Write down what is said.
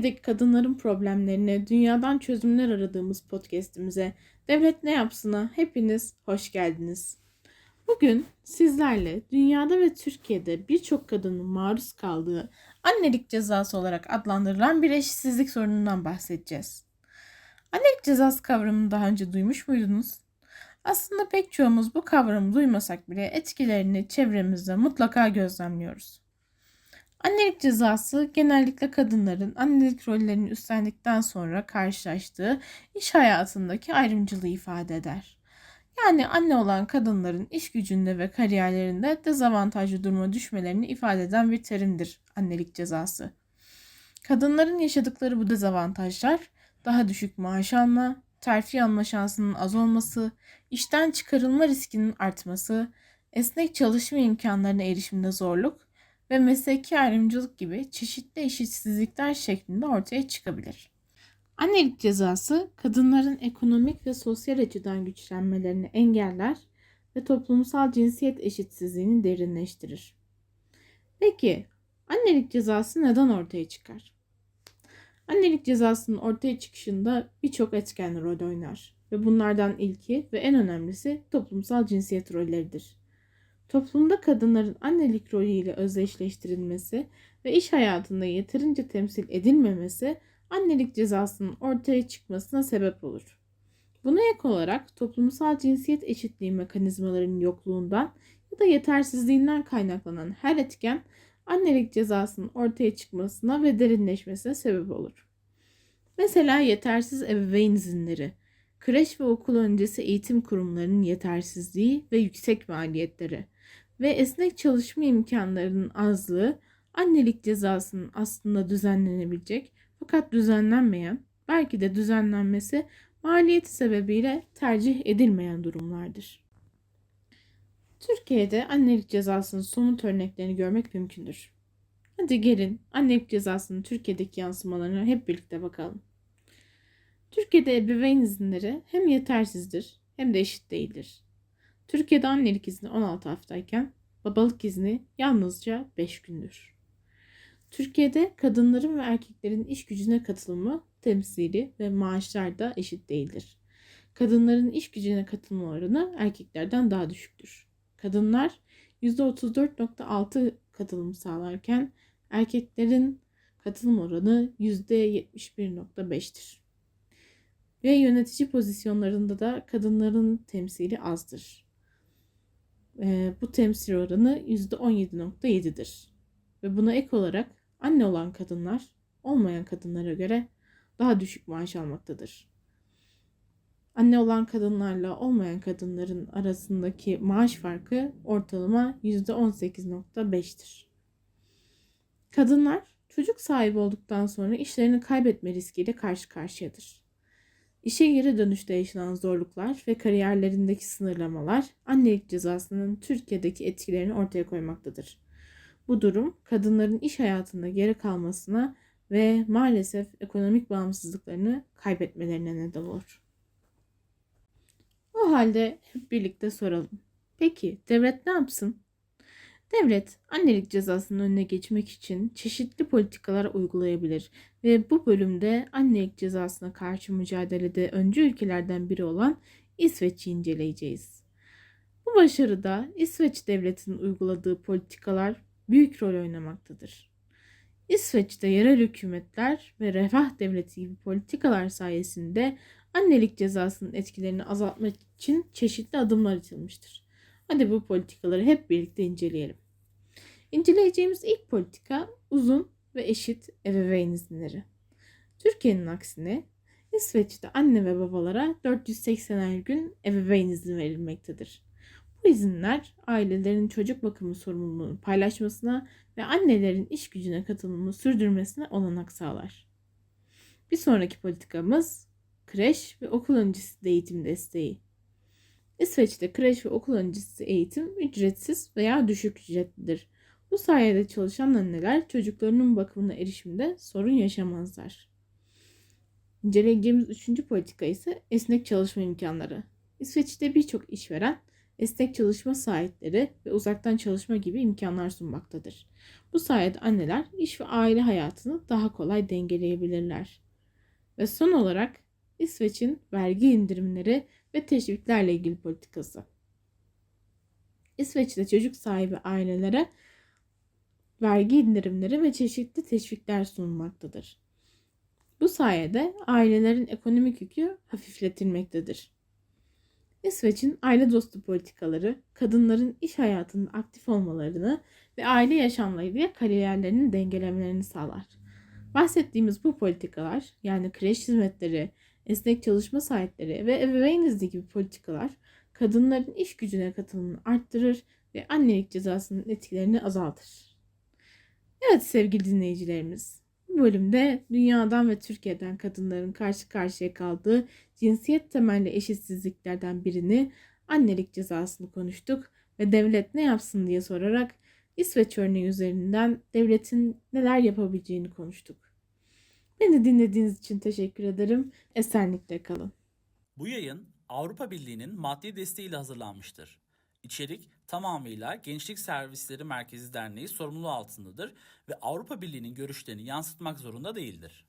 Türkiye'deki kadınların problemlerine dünyadan çözümler aradığımız podcast'imize Devlet Ne Yapsın'a hepiniz hoş geldiniz. Bugün sizlerle dünyada ve Türkiye'de birçok kadının maruz kaldığı annelik cezası olarak adlandırılan bir eşitsizlik sorunundan bahsedeceğiz. Annelik cezası kavramını daha önce duymuş muydunuz? Aslında pek çoğumuz bu kavramı duymasak bile etkilerini çevremizde mutlaka gözlemliyoruz. Annelik cezası genellikle kadınların annelik rollerini üstlendikten sonra karşılaştığı iş hayatındaki ayrımcılığı ifade eder. Yani anne olan kadınların iş gücünde ve kariyerlerinde dezavantajlı duruma düşmelerini ifade eden bir terimdir annelik cezası. Kadınların yaşadıkları bu dezavantajlar daha düşük maaş alma, terfi alma şansının az olması, işten çıkarılma riskinin artması, esnek çalışma imkanlarına erişimde zorluk ve mesleki ayrımcılık gibi çeşitli eşitsizlikler şeklinde ortaya çıkabilir. Annelik cezası kadınların ekonomik ve sosyal açıdan güçlenmelerini engeller ve toplumsal cinsiyet eşitsizliğini derinleştirir. Peki annelik cezası neden ortaya çıkar? Annelik cezasının ortaya çıkışında birçok etken rol oynar ve bunlardan ilki ve en önemlisi toplumsal cinsiyet rolleridir. Toplumda kadınların annelik rolüyle özdeşleştirilmesi ve iş hayatında yeterince temsil edilmemesi annelik cezasının ortaya çıkmasına sebep olur. Buna ek olarak toplumsal cinsiyet eşitliği mekanizmalarının yokluğundan ya da yetersizliğinden kaynaklanan her etken annelik cezasının ortaya çıkmasına ve derinleşmesine sebep olur. Mesela yetersiz ebeveyn izinleri, kreş ve okul öncesi eğitim kurumlarının yetersizliği ve yüksek maliyetleri ve esnek çalışma imkanlarının azlığı annelik cezasının aslında düzenlenebilecek fakat düzenlenmeyen, belki de düzenlenmesi maliyeti sebebiyle tercih edilmeyen durumlardır. Türkiye'de annelik cezasının somut örneklerini görmek mümkündür. Hadi gelin annelik cezasının Türkiye'deki yansımalarına hep birlikte bakalım. Türkiye'de ebeveyn izinleri hem yetersizdir hem de eşit değildir. Türkiye'de annelik izni 16 haftayken babalık izni yalnızca 5 gündür. Türkiye'de kadınların ve erkeklerin iş gücüne katılımı temsili ve maaşlar da eşit değildir. Kadınların iş gücüne katılma oranı erkeklerden daha düşüktür. Kadınlar %34.6 katılım sağlarken erkeklerin katılım oranı %71.5'tir. Ve yönetici pozisyonlarında da kadınların temsili azdır. E, bu temsil oranı %17.7'dir. Ve buna ek olarak anne olan kadınlar olmayan kadınlara göre daha düşük maaş almaktadır. Anne olan kadınlarla olmayan kadınların arasındaki maaş farkı ortalama %18.5'tir. Kadınlar çocuk sahibi olduktan sonra işlerini kaybetme riskiyle karşı karşıyadır. İşe geri dönüşte yaşanan zorluklar ve kariyerlerindeki sınırlamalar annelik cezasının Türkiye'deki etkilerini ortaya koymaktadır. Bu durum kadınların iş hayatında geri kalmasına ve maalesef ekonomik bağımsızlıklarını kaybetmelerine neden olur. O halde hep birlikte soralım. Peki devlet ne yapsın? Devlet annelik cezasının önüne geçmek için çeşitli politikalar uygulayabilir ve bu bölümde annelik cezasına karşı mücadelede öncü ülkelerden biri olan İsveç'i inceleyeceğiz. Bu başarıda İsveç devletinin uyguladığı politikalar büyük rol oynamaktadır. İsveç'te yerel hükümetler ve refah devleti gibi politikalar sayesinde annelik cezasının etkilerini azaltmak için çeşitli adımlar atılmıştır. Hadi bu politikaları hep birlikte inceleyelim. İnceleyeceğimiz ilk politika uzun ve eşit ebeveyn izinleri. Türkiye'nin aksine İsveç'te anne ve babalara 480 gün ebeveyn izni verilmektedir. Bu izinler ailelerin çocuk bakımı sorumluluğunu paylaşmasına ve annelerin iş gücüne katılımını sürdürmesine olanak sağlar. Bir sonraki politikamız kreş ve okul öncesi eğitim desteği. İsveç'te kreş ve okul öncesi eğitim ücretsiz veya düşük ücretlidir. Bu sayede çalışan anneler çocuklarının bakımına erişimde sorun yaşamazlar. İnceleyeceğimiz üçüncü politika ise esnek çalışma imkanları. İsveç'te birçok işveren esnek çalışma saatleri ve uzaktan çalışma gibi imkanlar sunmaktadır. Bu sayede anneler iş ve aile hayatını daha kolay dengeleyebilirler. Ve son olarak İsveç'in vergi indirimleri ve teşviklerle ilgili politikası. İsveç'te çocuk sahibi ailelere vergi indirimleri ve çeşitli teşvikler sunulmaktadır. Bu sayede ailelerin ekonomik yükü hafifletilmektedir. İsveç'in aile dostu politikaları, kadınların iş hayatının aktif olmalarını ve aile yaşamlarıyla kariyerlerinin dengelemelerini sağlar. Bahsettiğimiz bu politikalar, yani kreş hizmetleri, esnek çalışma saatleri ve ebeveyn izni gibi politikalar, kadınların iş gücüne katılımını arttırır ve annelik cezasının etkilerini azaltır. Evet sevgili dinleyicilerimiz, bu bölümde dünyadan ve Türkiye'den kadınların karşı karşıya kaldığı cinsiyet temelli eşitsizliklerden birini annelik cezasını konuştuk ve devlet ne yapsın diye sorarak İsveç örneği üzerinden devletin neler yapabileceğini konuştuk. Beni dinlediğiniz için teşekkür ederim. Esenlikle kalın. Bu yayın Avrupa Birliği'nin maddi desteğiyle hazırlanmıştır. İçerik tamamıyla Gençlik Servisleri Merkezi Derneği sorumluluğu altındadır ve Avrupa Birliği'nin görüşlerini yansıtmak zorunda değildir.